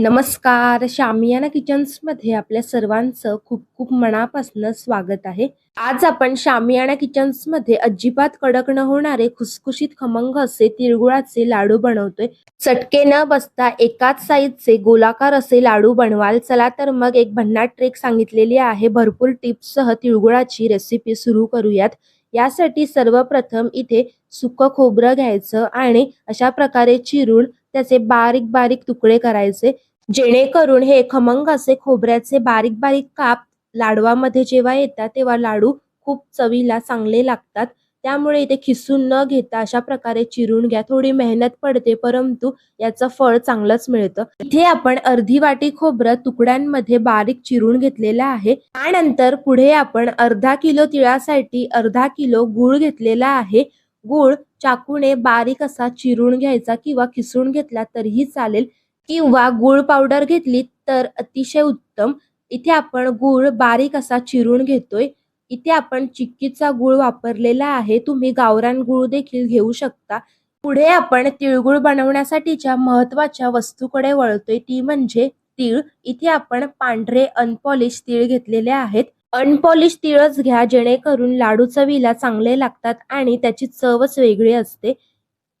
नमस्कार शामियाना किचन्समध्ये आपल्या सर्वांचं खूप खूप मनापासून स्वागत आहे. आज आपण शामियाना किचन्समध्ये अजिबात कडक न होणारे खुसखुशीत खमंग असे तिळगुळाचे लाडू बनवतोय. चटके न बसता एकाच साईजचे गोलाकार असे लाडू बनवाल. चला तर मग एक भन्नाट ट्रेक सांगितलेली आहे. भरपूर टिप्ससह तिळगुळाची रेसिपी सुरू करूयात. यासाठी सर्वप्रथम इथे सुकं खोबरं घ्यायचं आणि अशा प्रकारे चिरून त्याचे बारीक बारीक तुकडे करायचे. जेणेकरून हे खमंग असे खोबऱ्याचे बारीक बारीक काप लाडवामध्ये जेव्हा येतात तेव्हा लाडू खूप चवीला चांगले लागतात. त्यामुळे इथे खिसून न घेता अशा प्रकारे चिरून घ्या. थोडी मेहनत पडते परंतु याचं फळ चांगलंच मिळतं. इथे आपण अर्धी वाटी खोबरं तुकड्यांमध्ये बारीक चिरून घेतलेलं आहे. त्यानंतर पुढे आपण अर्धा किलो तिळासाठी अर्धा किलो गूळ घेतलेला आहे. गूळ चाकूने बारीक असा चिरून घ्यायचा किंवा खिसून घेतला तरीही चालेल. किंवा गूळ पावडर घेतली तर अतिशय उत्तम. इथे आपण गूळ बारीक असा चिरून घेतोय. इथे आपण चिक्कीचा गूळ वापरलेला आहे. तुम्ही गावरान गूळ देखील घेऊ शकता. पुढे आपण तिळगुळ बनवण्यासाठीच्या महत्त्वाच्या वस्तूकडे वळतोय. ती म्हणजे तीळ. इथे आपण पांढरे अनपॉलिश तीळ घेतलेले आहेत. अनपॉलिश तीळच घ्या जेणेकरून लाडू चवीला चांगले लागतात आणि त्याची चवच वेगळी असते.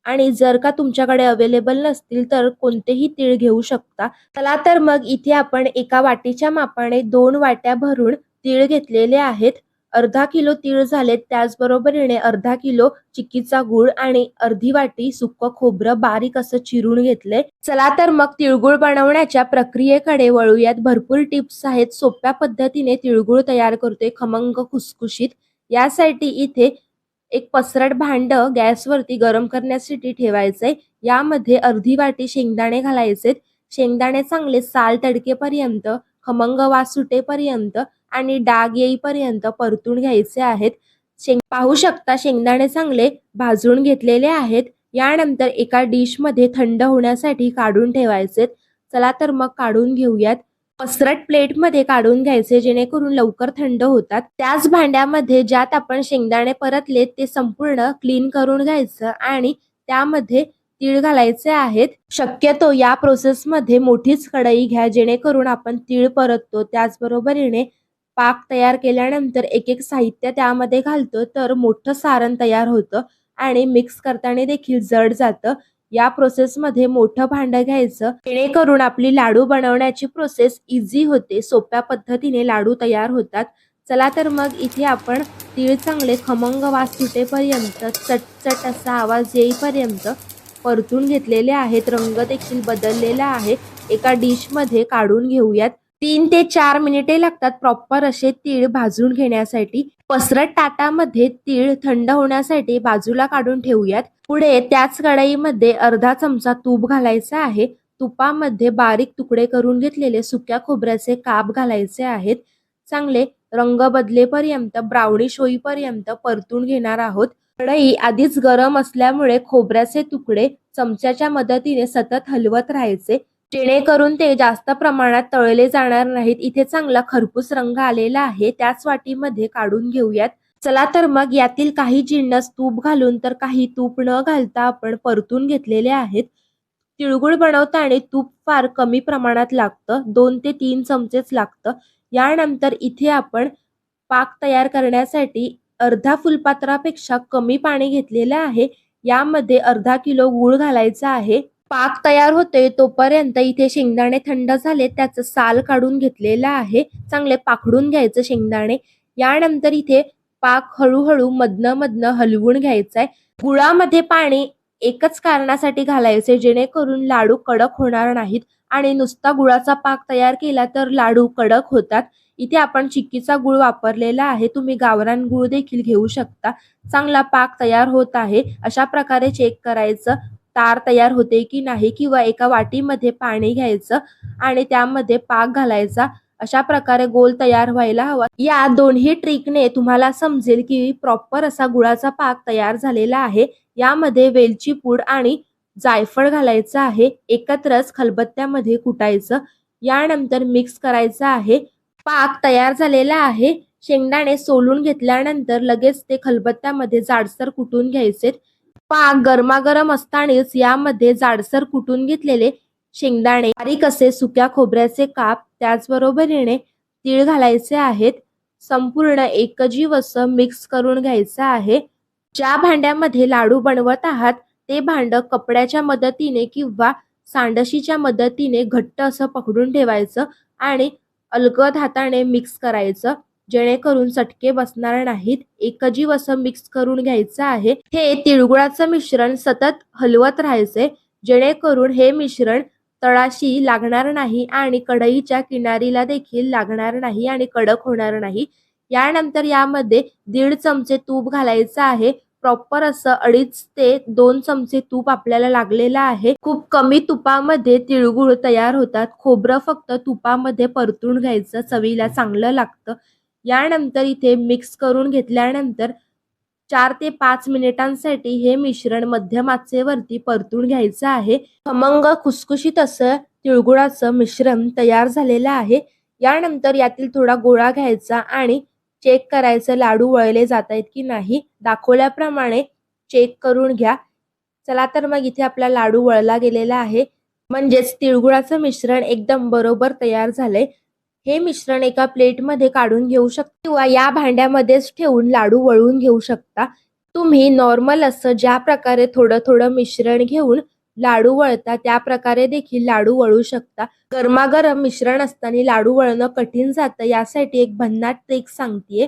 आणि जर का तुमच्याकडे अवेलेबल नसतील तर कोणतेही तीळ घेऊ शकता. चला तर मग इथे आपण एका वाटीच्या मापाने दोन वाट्या भरून तीळ घेतलेले आहेत. अर्धा किलो तीळ झालेत. त्याचबरोबरीने अर्धा किलो चिक्कीचा गूळ आणि अर्धी वाटी सुक्क खोबरं बारीक असं चिरून घेतलंय चला तर मग तिळगुळ बनवण्याच्या प्रक्रियेकडे वळूयात. भरपूर टिप्स आहेत. सोप्या पद्धतीने तिळगुळ तयार करतोय खमंग खुसखुशीत. यासाठी इथे एक पसरट भांड गॅसवरती गरम करण्यासाठी ठेवायचंय यामध्ये अर्धी वाटी शेंगदाणे घालायचे. शेंगदाणे चांगले साल तडकेपर्यंत खमंग वास सुटेपर्यंत आणि डाग येईपर्यंत परतून घ्यायचे आहेत. शेंग पाहू शकता शेंगदाणे चांगले भाजून घेतलेले आहेत. यानंतर एका डिशमध्ये थंड होण्यासाठी काढून ठेवायचे. चला तर मग काढून घेऊयात. पसरट प्लेटमध्ये काढून घ्यायचे जेणेकरून लवकर थंड होतात. त्याच भांड्यामध्ये ज्यात आपण शेंगदाणे परतले ते संपूर्ण क्लीन करून घ्यायचं आणि त्यामध्ये तीळ घालायचे आहेत. शक्यतो या प्रोसेसमध्ये मोठीच कढई घ्या जेणेकरून आपण तीळ परततो. त्याचबरोबरीने पाक तयार केल्यानंतर एक एक साहित्य त्यामध्ये घालतो तर मोठं सारण तयार होतं आणि मिक्स करताना देखील जड जातं. या प्रोसेसमध्ये मोठं भांडं घ्यायचं. जेणेकरून आपली लाडू बनवण्याची प्रोसेस इझी होते सोप्या पद्धतीने लाडू तयार होतात. चला तर मग इथे आपण तीळ चांगले खमंग वास सुटेपर्यंत चटचट असा आवाज येईपर्यंत परतून घेतलेले आहेत. रंग देखील बदललेला आहे. एका डिशमध्ये काढून घेऊयात. तीन ते चार मिनिटे लागतात प्रॉपर असे तीळ भाजून घेण्यासाठी. पसरट ताटामध्ये तीळ थंड होण्यासाठी बाजूला काढून ठेवूयात. पुढे त्याच कढईमध्ये अर्धा चमचा तूप घालायचा आहे. तुपामध्ये बारीक तुकडे करून घेतलेले सुक्या खोबऱ्याचे काप घालायचे आहेत. चांगले रंग बदलेपर्यंत ब्राउनिश होईपर्यंत परतून घेणार आहोत. कढई आधीच गरम असल्यामुळे खोबऱ्याचे तुकडे चमच्याच्या मदतीने सतत हलवत राहायचे. जेणेकरून ते जास्त प्रमाणात तळले जाणार नाहीत. इथे चांगला खरपूस रंग आलेला आहे. त्याच वाटीमध्ये काढून घेऊयात. चला तर मग यातील काही जिन्नस तूप घालून तर काही तूप न घालता आपण परतून घेतलेले आहेत. तिळगुळ बनवताना तूप फार कमी प्रमाणात लागतं. दोन ते तीन चमचेच लागतं. यानंतर इथे आपण पाक तयार करण्यासाठी अर्धा फुलपात्रापेक्षा कमी पाणी घेतलेलं आहे. यामध्ये अर्धा किलो गूळ घालायचा आहे. पाक तयार होतोय तोपर्यंत इथे शेंगदाणे थंड झाले त्याचं साल काढून घेतलेलं आहे. चांगले पाखडून घ्यायचं शेंगदाणे. यानंतर इथे पाक हळूहळू मधनं मधनं हलवून घ्यायचंय. गुळामध्ये पाणी एकच कारणासाठी घालायचे जेणेकरून लाडू कडक होणार नाहीत. आणि नुसता गुळाचा पाक तयार केला तर लाडू कडक होतात. इथे आपण चिक्कीचा गुळ वापरलेला आहे. तुम्ही गावरान गुळ देखील घेऊ शकता. चांगला पाक तयार होत आहे. अशा प्रकारे चेक करायचं. तार तयार होते की नाही किंवा एका वाटीमध्ये पाणी घ्यायचं आणि त्यामध्ये पाक घालायचा अशा प्रकारे गोल तयार व्हायला हवा. या दोन्ही ट्रिकने तुम्हाला समजेल की प्रॉपर असा गुळाचा पाक तयार झालेला आहे. यामध्ये वेलची पूड आणि जायफळ घालायचं आहे. एकत्रच खलबत्त्यामध्ये कुटायचं. यानंतर मिक्स करायचं आहे. पाक तयार झालेला आहे. शेंगदाणे सोलून घेतल्यानंतर लगेच ते खलबत्त्यामध्ये जाडसर कुटून घ्यायचे पाक गरमागरम असतानाच यामध्ये जाडसर कुटून घेतलेले शेंगदाणे बारीक असे सुक्या खोबऱ्याचे काप त्याचबरोबरीने तीळ घालायचे आहेत. संपूर्ण एकजीव असं मिक्स करून घ्यायचं आहे. ज्या भांड्यामध्ये लाडू बनवत आहात ते भांड कपड्याच्या मदतीने किंवा सांडशीच्या मदतीने घट्ट असं पकडून ठेवायचं आणि अलगद हाताने मिक्स करायचं. जेणेकरून चटके बसणार नाहीत. एकजीव असं मिक्स करून घ्यायचं आहे. हे तिळगुळाचं मिश्रण सतत हलवत राहायचे. जेणेकरून हे मिश्रण तळाशी लागणार नाही आणि कढईच्या किनारीला देखील लागणार नाही आणि कडक होणार नाही. यानंतर यामध्ये दीड चमचे तूप घालायचं आहे. प्रॉपर असं अडीच ते दोन चमचे तूप आपल्याला लागलेलं आहे. खूप कमी तुपामध्ये तिळगुळ तयार होतात. खोबरं फक्त तुपामध्ये परतून घ्यायचं. चवीला चांगलं लागतं. यानंतर इथे मिक्स करून घेतल्यानंतर चार ते पाच मिनिटांसाठी हे मिश्रण मध्यम आचेवरती परतून घ्यायचं आहे. खमंग खुसखुशीत असं तिळगुळाचं मिश्रण तयार झालेलं आहे. यानंतर यातील थोडा गोळा घ्यायचा आणि चेक करायचं लाडू वळले जात आहेत की नाही दाखवल्याप्रमाणे चेक करून घ्या. चला तर मग इथे आपला लाडू वळला गेलेला आहे. म्हणजेच तिळगुळाचं मिश्रण एकदम बरोबर तयार झालंय. हे मिश्रण एका प्लेटमध्ये काढून घेऊ शकता किंवा या भांड्यामध्येच ठेवून लाडू वळून घेऊ शकता. तुम्ही नॉर्मल असं ज्या प्रकारे थोडं थोडं मिश्रण घेऊन लाडू वळता त्या प्रकारे देखील लाडू वळू शकता. गरमागरम मिश्रण असताना लाडू वळणं कठीण जातं यासाठी एक भन्नाट ट्रिक सांगतेय.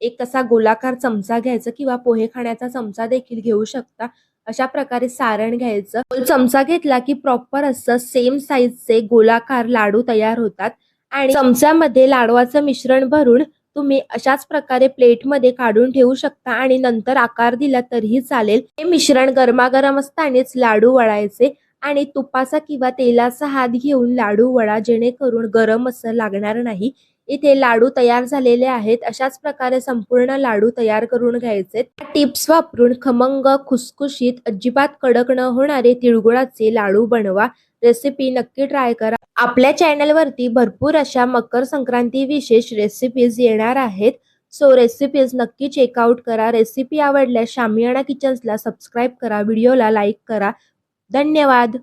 एक असा गोलाकार चमचा घ्यायचा किंवा पोहे खाण्याचा चमचा देखील घेऊ शकता. अशा प्रकारे सारण घ्यायचं. चमचा घेतला की प्रॉपर असं सेम साईजचे गोलाकार लाडू तयार होतात. आणि चमच्यामध्ये लाडवाचं मिश्रण भरून तुम्ही अशाच प्रकारे प्लेटमध्ये काढून ठेवू शकता आणि नंतर आकार दिला तरीही चालेल. हे मिश्रण गरमागरम असतानाच लाडू वळायचे आणि तुपाचा किंवा तेलाचा हात घेऊन लाडू वळा जेणेकरून गरम असं लागणार नाही. इथे लाडू तयार झालेले आहेत. अशाच प्रकारे संपूर्ण लाडू तयार करून घ्यायचे. टिप्स वापरून खमंग खुसखुशीत अजिबात कडक न होणारे तिळगुळाचे लाडू बनवा. रेसिपी नक्की ट्राय करा. आपल्या चॅनलवरती भरपूर अशा मकर संक्रांती विशेष रेसिपीज येणार आहेत. सो रेसिपीज नक्की चेकआउट करा. रेसिपी आवडल्यास शामियाना किचन्सला सबस्क्राईब करा. व्हिडिओला लाईक करा. धन्यवाद.